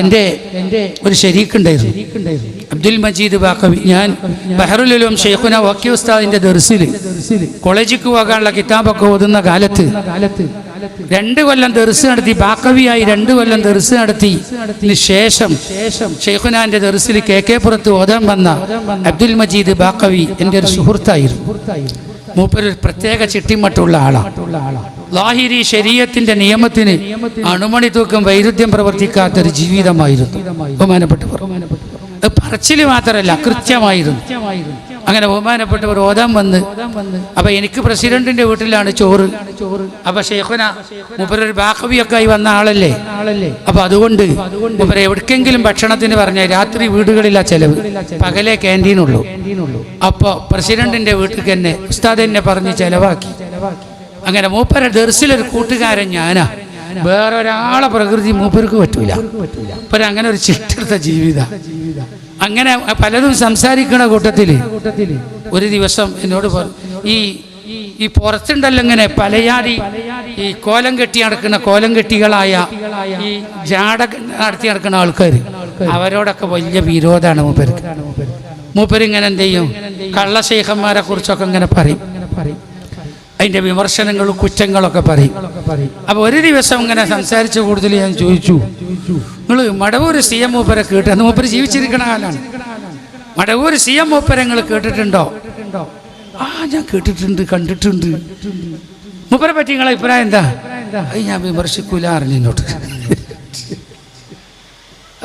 എന്റെ ഒരു ശരീക്കുണ്ടായിരുന്നു. അബ്ദുൽ മജീദ് ബാക്കവി ഞാൻ ബഹറുലും ഷെയ്ഖുന വക്കി ഉസ്താദിന്റെ ദർസിൽ കോളേജിക്ക് പോകാനുള്ള കിതാബൊക്കെ ഓതുന്ന കാലത്ത് രണ്ട് കൊല്ലം ദർസ് നടത്തി ബാക്കവിയായി രണ്ട് കൊല്ലം ദർസ് നടത്തി. ശേഷം ഷെയ്ഖുനാന്റെ ദർസിൽ കെ കെ പുറത്ത് ഓതാൻ വന്ന അബ്ദുൽ മജീദ് ബാക്കവി എന്റെ ഒരു സുഹൃത്തായിരുന്നു. മൂപ്പരൊരു പ്രത്യേക ചിട്ടിമട്ടുള്ള ആളാണ് ലാഹിരി ശരീരത്തിന്റെ നിയമത്തിന് അണുമണി തൂക്കം വൈരുദ്ധ്യം പ്രവർത്തിക്കാത്ത ഒരു ജീവിതമായിരുന്നു. ബഹുമാനപ്പെട്ടവർ. പറച്ചിൽ മാത്രമല്ല കൃത്യമായിരുന്നു. അങ്ങനെ ബഹുമാനപ്പെട്ടവർ ഓതാൻ വന്ന് അപ്പൊ എനിക്ക് പ്രസിഡന്റിന്റെ വീട്ടിലാണ് ചോറ്. അപ്പൊ ഷെയ്ഖുന മുപ്പരൊരു ബാഹവിയൊക്കെ ആയി വന്ന ആളല്ലേ? അപ്പൊ അതുകൊണ്ട് മുപ്പര എവിടേക്കെങ്കിലും ഭക്ഷണത്തിന് പറഞ്ഞ രാത്രി വീടുകളിലാ ചെലവ്. പകലെ ക്യാന്റീനുള്ളൂ അപ്പൊ പ്രസിഡന്റിന്റെ വീട്ടിൽ തന്നെ ഉസ്താദ് എന്നെ പറഞ്ഞ് ചെലവാക്കി ചെലവാക്കി. അങ്ങനെ മൂപ്പരെ ദർശിലൊരു കൂട്ടുകാരൻ ഞാനാ. വേറെ ഒരാളെ പ്രകൃതി മൂപ്പർക്ക് പറ്റൂല. മൂപ്പര് അങ്ങനെ ഒരു ചിട്ടെടുത്ത ജീവിത. അങ്ങനെ പലരും സംസാരിക്കണ കൂട്ടത്തിൽ ഒരു ദിവസം എന്നോട് ഈ ഈ പുറത്തുണ്ടല്ലോ ഇങ്ങനെ പലയാടി ഈ കോലം കെട്ടി നടക്കുന്ന കോലം കെട്ടികളായ ഈ ജാട നടത്തി നടക്കുന്ന ആൾക്കാർ അവരോടൊക്കെ വലിയ വിരോധമാണ് മൂപ്പർക്ക്. മൂപ്പരിങ്ങനെ എന്ത് ചെയ്യും? കള്ളശേഖന്മാരെ കുറിച്ചൊക്കെ ഇങ്ങനെ പറയും. അതിന്റെ വിമർശനങ്ങളും കുറ്റങ്ങളൊക്കെ പറയും. അപ്പൊ ഒരു ദിവസം ഇങ്ങനെ സംസാരിച്ച കൂടുതൽ ഞാൻ ചോദിച്ചു നിങ്ങൾ മടവൂർ സി എം മൂപ്പരെ കേട്ട് അന്ന് മൂപ്പര് ജീവിച്ചിരിക്കണ കാലാണ്. മടവൂർ സി എം മൂപ്പരെ നിങ്ങൾ കേട്ടിട്ടുണ്ടോ? ആ ഞാൻ കേട്ടിട്ടുണ്ട് കണ്ടിട്ടുണ്ട്. മൂപ്പരെ പറ്റി നിങ്ങളെ അഭിപ്രായം എന്താ? അത് ഞാൻ വിമർശിക്കൂല അറിഞ്ഞിങ്ങോട്ട്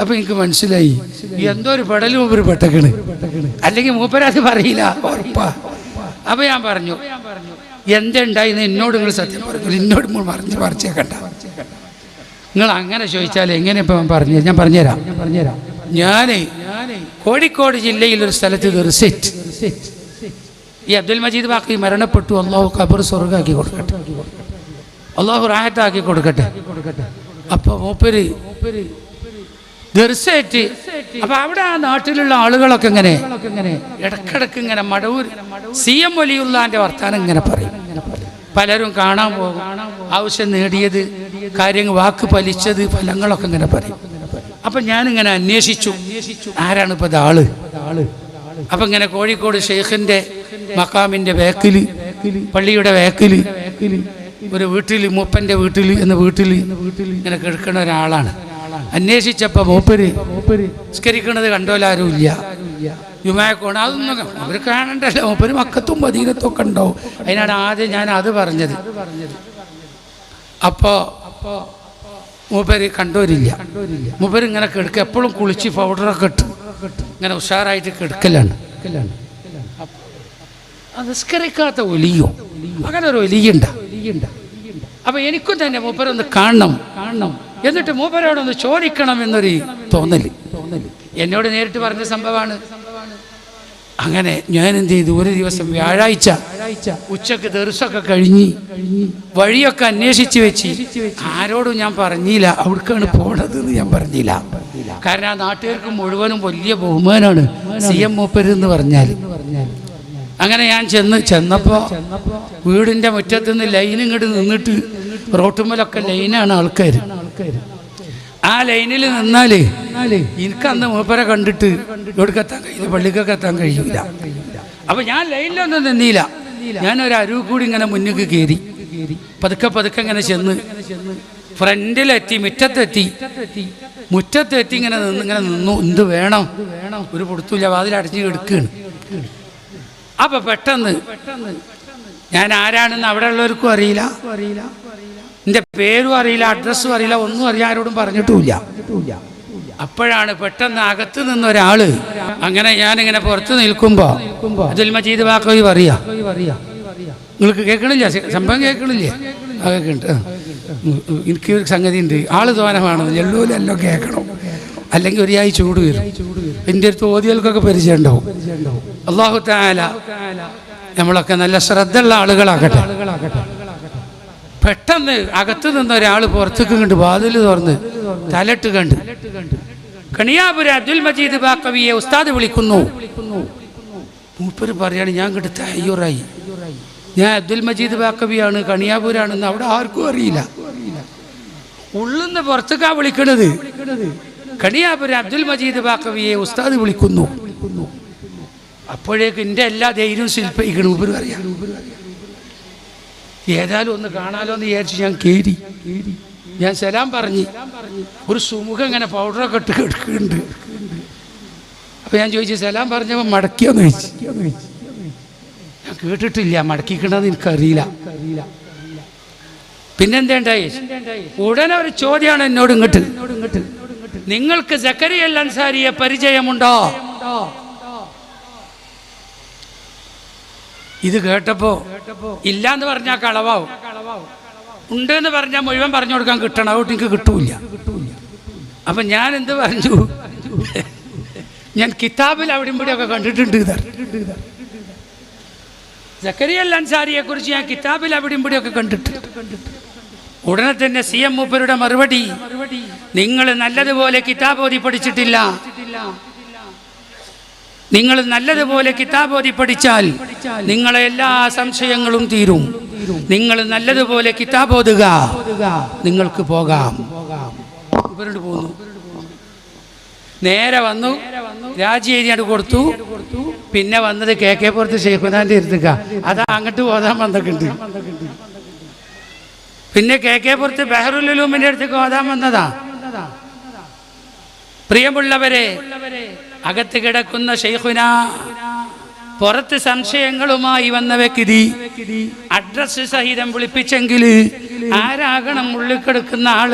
അപ്പൊ എനിക്ക് മനസ്സിലായി എന്തോ ഒരു പെടലും മൂപ്പര് പെട്ടക്കണ്. അല്ലെങ്കിൽ മൂപ്പരത് പറയില്ല ഉറപ്പാ. അപ്പൊ ഞാൻ പറഞ്ഞു എന്തുണ്ടായിന്ന് എന്നോട് നിങ്ങൾ സത്യം പറഞ്ഞു. എന്നോട് പറഞ്ഞ് പറിച്ചേക്കണ്ട നിങ്ങൾ അങ്ങനെ ചോദിച്ചാൽ എങ്ങനെ ഇപ്പം പറഞ്ഞു ഞാൻ പറഞ്ഞുതരാം ഞാൻ പറഞ്ഞുതരാം ഞാൻ കോഴിക്കോട് ജില്ലയിൽ ഒരു സ്ഥലത്ത് ഇത് റിസെറ്റ് ഈ അബ്ദുൽ മജീദ് ബാക്കി മരണപ്പെട്ടു. അള്ളാഹു കബർ സ്വർഗാക്കി കൊടുക്കട്ടെ. അള്ളാഹു റാഹത്താക്കി കൊടുക്കട്ടെ. അപ്പൊ മൂപ്പര് ദർശേറ്റ് അപ്പൊ അവിടെ ആ നാട്ടിലുള്ള ആളുകളൊക്കെ ഇങ്ങനെ ഇടക്കിടക്ക് ഇങ്ങനെ മടവൂർ സി എം വലിയുള്ളാന്റെ വർത്താനം ഇങ്ങനെ പറയും. പലരും കാണാൻ പോകും. ആവശ്യം നേടിയത് കാര്യങ്ങൾ വാക്ക് പലിച്ചത് ഫലങ്ങളൊക്കെ ഇങ്ങനെ പറയും. അപ്പൊ ഞാനിങ്ങനെ അന്വേഷിച്ചു. ആരാണ് ഇപ്പൊ ആൾ? അപ്പൊ ഇങ്ങനെ കോഴിക്കോട് ഷെയ്ഖിന്റെ മക്കാമിന്റെ വേക്കിൽ പള്ളിയുടെ വേക്കിൽ ഒരു വീട്ടിൽ മൂപ്പന്റെ വീട്ടിൽ എന്ന വീട്ടിൽ ഇങ്ങനെ കിടക്കുന്ന ഒരാളാണ്. അന്വേഷിച്ചപ്പോ മൂപ്പര് നിസ്കരിക്കണത് കണ്ടോലാരും ഇല്ല. ജുമാക്കോണ്. അതൊന്നും അവർ കാണണ്ടല്ലോ. മൂപ്പര് മക്കത്തും മദീനത്തും ഒക്കെ ഉണ്ടാവും. അതിനാണ് ആദ്യം ഞാൻ അത് പറഞ്ഞത്. അപ്പോ അപ്പോ മൂപ്പര് കണ്ടോരില്ല. മൂപ്പര് ഇങ്ങനെ കിടക്ക. എപ്പോഴും കുളിച്ച് പൗഡറൊക്കെ ഇട്ട് ഇങ്ങനെ ഉഷാറായിട്ട് കിടക്കലാണ്. നിസ്കരിക്കാത്ത ഒലിയോ. അങ്ങനെ ഒരു ഒലിയുണ്ട. അപ്പൊ എനിക്കും തന്നെ മൂപ്പരൊന്ന് കാണണം കാണണം. എന്നിട്ട് മൂപ്പരോടൊന്ന് ചോദിക്കണം എന്നൊരു തോന്നൽ. എന്നോട് നേരിട്ട് പറഞ്ഞ സംഭവമാണ്. അങ്ങനെ ഞാൻ എന്ത് ചെയ്തു? ഒരു ദിവസം വ്യാഴാഴ്ച ഉച്ചയ്ക്ക് ദിവസമൊക്കെ കഴിഞ്ഞ് വഴിയൊക്കെ അന്വേഷിച്ച് വെച്ച് ആരോടും ഞാൻ പറഞ്ഞില്ല. അവിടേക്കാണ് പോണത് എന്ന് ഞാൻ പറഞ്ഞില്ല. കാരണം ആ നാട്ടുകാർക്ക് മുഴുവനും വലിയ ബഹുമാനാണ്. സി എം മൂപ്പര് എന്ന് പറഞ്ഞാൽ. അങ്ങനെ ഞാൻ ചെന്ന് ചെന്നപ്പോ വീടിന്റെ മുറ്റത്ത് നിന്ന് ലൈൻ ഇങ്ങോട്ട് നിന്നിട്ട് റോട്ടുമ്മലൊക്കെ ലൈനാണ് ആൾക്കാർ ആ ലൈനിൽ നിന്നാലേ എനിക്ക് അന്ന് മൂപ്പരെ കണ്ടിട്ട് ഇവിടേക്ക് എത്താൻ കഴിയില്ല പള്ളിക്കൊക്കെ എത്താൻ കഴിയില്ല അപ്പൊ ഞാൻ ലൈനിലൊന്നും നിന്നില്ല. ഞാൻ ഒരു അരുവ് കൂടി ഇങ്ങനെ മുന്നിക്ക് കയറി പതുക്കെ പതുക്കെ ഇങ്ങനെ ചെന്ന് ഫ്രണ്ടിലെത്തി മുറ്റത്തെത്തി. മുറ്റത്തെത്തി ഇങ്ങനെ നിന്ന് ഇങ്ങനെ നിന്നു. എന്ത് വേണം? ഒരു പൊടുത്തൂല്ല വാതിലടഞ്ഞ് എടുക്കുകയാണ് അപ്പൊ പെട്ടെന്ന് ഞാൻ ആരാണെന്ന് അവിടെ ഉള്ളവർക്കും അറിയില്ല. എന്റെ പേരും അറിയില്ല അഡ്രസ്സും അറിയില്ല ഒന്നും അറിയാൻ ആരോടും പറഞ്ഞിട്ടില്ല അപ്പോഴാണ് പെട്ടെന്ന് അകത്ത് നിന്ന് ഒരാൾ അങ്ങനെ ഞാൻ ഇങ്ങനെ പുറത്ത് നിൽക്കുമ്പോ അബ്ദുൽ മജീദ് ബാക്കവി പറയാ. നിങ്ങൾക്ക് കേൾക്കണില്ല? സംഭവം കേൾക്കണില്ലേ? കേൾക്കുന്നുണ്ട്. എനിക്ക് ഒരു സംഗതി ഉണ്ട് ആൾ ദോനമാണ് എള്ളൂലെല്ലാം കേൾക്കണം. അല്ലെങ്കിൽ ഒരു ആയി ചൂട് വരും. എന്റെ അടുത്ത് ഓതികൾക്കൊക്കെ പരിചയം ഉണ്ടാവും. അള്ളാഹു താല നമ്മളൊക്കെ നല്ല ശ്രദ്ധയുള്ള ആളുകളാകട്ടെ. പെട്ടെന്ന് അകത്തു നിന്ന് ഒരാൾ പുറത്തേക്ക് കണ്ട് വാതിൽ തുറന്ന് തലട്ട് കണ്ട്. കണിയാപുര അബ്ദുൽ മജീദ് ബാക്കവിയെ ഉസ്താദ് വിളിക്കുന്നു. മൂപ്പര് പറയാണ് ഞാൻ കണ്ട് തയ്യൂറായി. ഞാൻ അബ്ദുൽ മജീദ് ബാക്കവിയാണ് കണിയാപുരാണെന്ന് അവിടെ ആർക്കും അറിയില്ല. ഉള്ളുന്ന് പുറത്തേക്കാ വിളിക്കണത്. കണിയാപുര അബ്ദുൽ മജീദ് ബാക്കവിയെ ഉസ്താദ് വിളിക്കുന്നു. അപ്പോഴേക്ക് എന്റെ എല്ലാ ധൈര്യവും ശില്പിക്കണം ഉപരി അറിയാം. ഏതായാലും ഒന്ന് കാണാലോ എന്ന് വിചാരിച്ച് ഞാൻ കയറി ഞാൻ സലാം പറഞ്ഞു. ഒരു സുമുഖം ഇങ്ങനെ പൗഡറൊക്കെ ഇട്ട് കിടക്കുന്നുണ്ട്. അപ്പൊ ഞാൻ ചോദിച്ചു സലാം പറഞ്ഞപ്പോൾ മടക്കിയോന്ന് ചോദിച്ചു. ഞാൻ കേട്ടിട്ടില്ല മടക്കിക്കണമെന്ന് എനിക്കറിയില്ല. പിന്നെന്തേണ്ടായി ഉടനെ ഒരു ചോദ്യമാണ് എന്നോട് ഇങ്ങോട്ട്. നിങ്ങൾക്ക് സക്കരിയൽ അൻസാരിയെ പരിചയമുണ്ടോ? ഇത് കേട്ടപ്പോ ഇല്ലാന്ന് പറഞ്ഞാൽ കളവാവും. ഉണ്ട് എന്ന് പറഞ്ഞാൽ മുഴുവൻ പറഞ്ഞു കൊടുക്കാൻ കിട്ടണം. അതുകൊണ്ട് എനിക്ക് കിട്ടൂല അപ്പൊ ഞാൻ എന്ത് പറഞ്ഞു? ഞാൻ കിതാബിൽ അവിടെ ഇവിടെയൊക്കെ കണ്ടിട്ടുണ്ട് ഇത്. സക്കരിയൽ അൻസാരിയെ കുറിച്ച് ഞാൻ കിതാബിൽ അവിടെ ഇവിടെയൊക്കെ കണ്ടിട്ടുണ്ട്. ഉടനെ തന്നെ സി എം മൂപ്പരുടെ മറുപടി. നിങ്ങൾ നല്ലതുപോലെ കിതാബ് ഓതി പഠിച്ചിട്ടില്ല. നിങ്ങൾ നല്ലതുപോലെ കിതാബോധി പഠിച്ചാൽ നിങ്ങളെ എല്ലാ സംശയങ്ങളും തീരും. നിങ്ങൾ നല്ലതുപോലെ കിതാബ് ഓതുക നിങ്ങൾക്ക് പോകാം. ഇവരോട് പോകുന്നു നേരെ വന്നു. രാജി രാജിയേരിയാണ് കൊടുത്തു. പിന്നെ വന്നത് കെ കെ പുറത്ത് ഷെയ്ഖുനാന്റെ ഇരുത്തുക അതാ അങ്ങോട്ട് പോതാൻ വന്നിട്ടുണ്ട്. പിന്നെ കെ കെ പുറത്ത് ബഹറുലുലൂമിന്റെ അടുത്തേക്ക് ഓതാൻ വന്നതാ. പ്രിയമുള്ളവരെ അകത്ത് കിടക്കുന്ന ഷെയ്ഖുന പുറത്ത് സംശയങ്ങളുമായി വന്ന വ്യക്തി അഡ്രസ് സഹിതം വിളിപ്പിച്ചെങ്കിൽ ആരാകണം ഉള്ളിൽ കിടക്കുന്ന ആൾ?